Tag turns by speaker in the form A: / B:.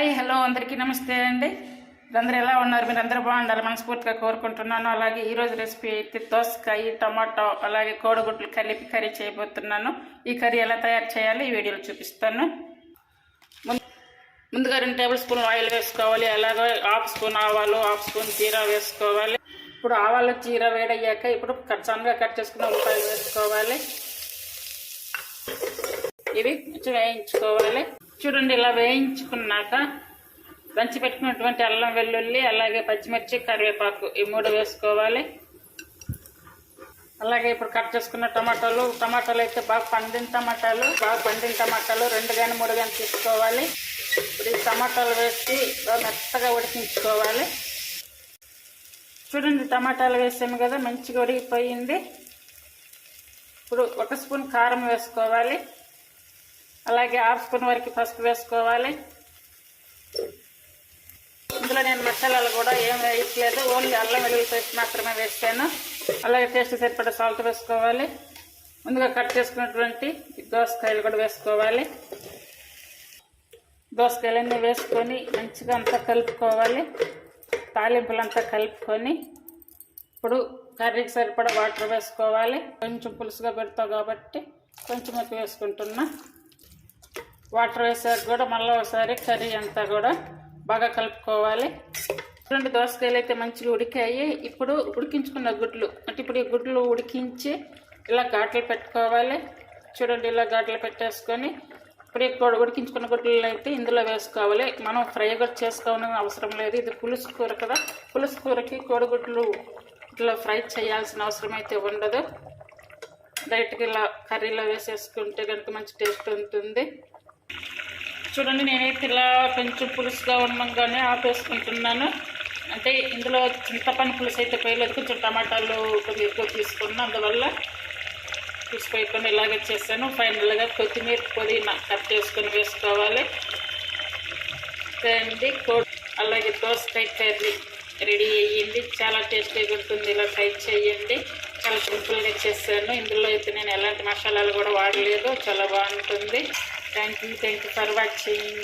A: Hi hello అందరికీ నమస్తే అండి. అందరూ ఎలా ఉన్నారు? మీరు అందరూ బాగుండాలి మనస్ఫూర్తిగా కోరుకుంటున్నాను. అలాగే ఈరోజు రెసిపీ అయితే దోసకాయ టమాటో అలాగే కోడిగుడ్లు కలిపి కర్రీ చేయబోతున్నాను. ఈ కర్రీ ఎలా తయారు చేయాలి? ఈ వీడియోలో చూపిస్తాను. ముందు- ముందుగా రెండు టేబుల్ స్పూన్ ఆయిల్ వేసుకోవాలి. అలాగే హాఫ్ స్పూన్ ఆవాలు హాఫ్ స్పూన్ జీరా వేసుకోవాలి. ఇప్పుడు ఆవాలు జీరా వేడయ్యాక ఇప్పుడు కట్ సన్నగా కట్ చేసుకున్న ఉల్లిపాయలు వేసుకోవాలి. ఇవి కొంచెం వేయించుకోవాలి. చూడండి ఇలా వేయించుకున్నాక దంచి పెట్టుకున్నటువంటి అల్లం వెల్లుల్లి అలాగే పచ్చిమిర్చి కరివేపాకు ఈ మూడు వేసుకోవాలి. అలాగే ఇప్పుడు కట్ చేసుకున్న టమాటాలు టమాటాలు అయితే బాగా పండిన టమాటాలు బాగా పండిన టమాటాలు రెండు కానీ మూడు కానీ తీసుకోవాలి. ఇప్పుడు ఈ టమాటాలు వేసి బాగా మెత్తగా ఉడికించుకోవాలి. చూడండి టమాటాలు వేసాము కదా మంచిగా ఉడికిపోయింది. ఇప్పుడు ఒక స్పూన్ కారం వేసుకోవాలి. అలాగే హాఫ్ స్పూన్ వరకు పసుపు వేసుకోవాలి. ఇందులో నేను మసాలాలు కూడా ఏం వేయట్లేదు ఓన్లీ అల్లం వెల్లుల్లి పేస్ట్ మాత్రమే వేస్తాను అలాగే టేస్ట్ సరిపడా సాల్ట్ వేసుకోవాలి. ముందుగా కట్ చేసుకున్నటువంటి దోసకాయలు కూడా వేసుకోవాలి. దోసకాయలన్నీ వేసుకొని మంచిగా అంతా కలుపుకోవాలి. తాలింపులంతా కలుపుకొని ఇప్పుడు కర్రీకి సరిపడా వాటర్ వేసుకోవాలి. కొంచెం పులుసుగా పెడతావు కాబట్టి కొంచెం ఎక్కువ వేసుకుంటున్నా. వాటర్ వేసాక కూడా మళ్ళీ ఒకసారి కర్రీ అంతా కూడా బాగా కలుపుకోవాలి. రెండు దోసకాయలు అయితే మంచిగా ఉడికాయి. ఇప్పుడు ఉడికించుకున్న గుడ్లు అంటే ఇప్పుడు ఈ గుడ్లు ఉడికించి ఇలా ఘాట్లు పెట్టుకోవాలి. చూడండి ఇలా ఘాట్లు పెట్టేసుకొని ఇప్పుడు ఈ ఉడికించుకున్న గుడ్లు అయితే ఇందులో వేసుకోవాలి. మనం ఫ్రై కూడా చేసుకోవాలని అవసరం లేదు. ఇది పులుసు కూర కదా. పులుసు కూరకి కోడిగుడ్లు ఇట్లా ఫ్రై చేయాల్సిన అవసరం అయితే ఉండదు. డైరెక్ట్గా ఇలా కర్రీలో వేసేసుకుంటే కనుక మంచి టేస్ట్ ఉంటుంది. చూడండి నేనైతే ఇలా కొంచెం పులుసుగా ఉండగానే ఆపేసుకుంటున్నాను. అంటే ఇందులో చింతపండు పులుసు అయితే పోయలేదు. కొంచెం టమాటాలు కొద్దిగా ఎక్కువ తీసుకున్నాను. అందువల్ల తీసిపోయకుండా ఇలాగే చేశాను. ఫైనల్గా కొత్తిమీర పుదీనా కట్ చేసుకొని వేసుకోవాలి. అండి అలాగే దోసకాయ కర్రీ రెడీ అయ్యింది. చాలా టేస్టీగా ఉంటుంది. ఇలా ట్రై చేయండి. చాలా సింపుల్గా చేశాను ఇందులో అయితే నేను ఎలాంటి మసాలాలు కూడా వాడలేదు. చాలా బాగుంటుంది. Thank you thank you for watching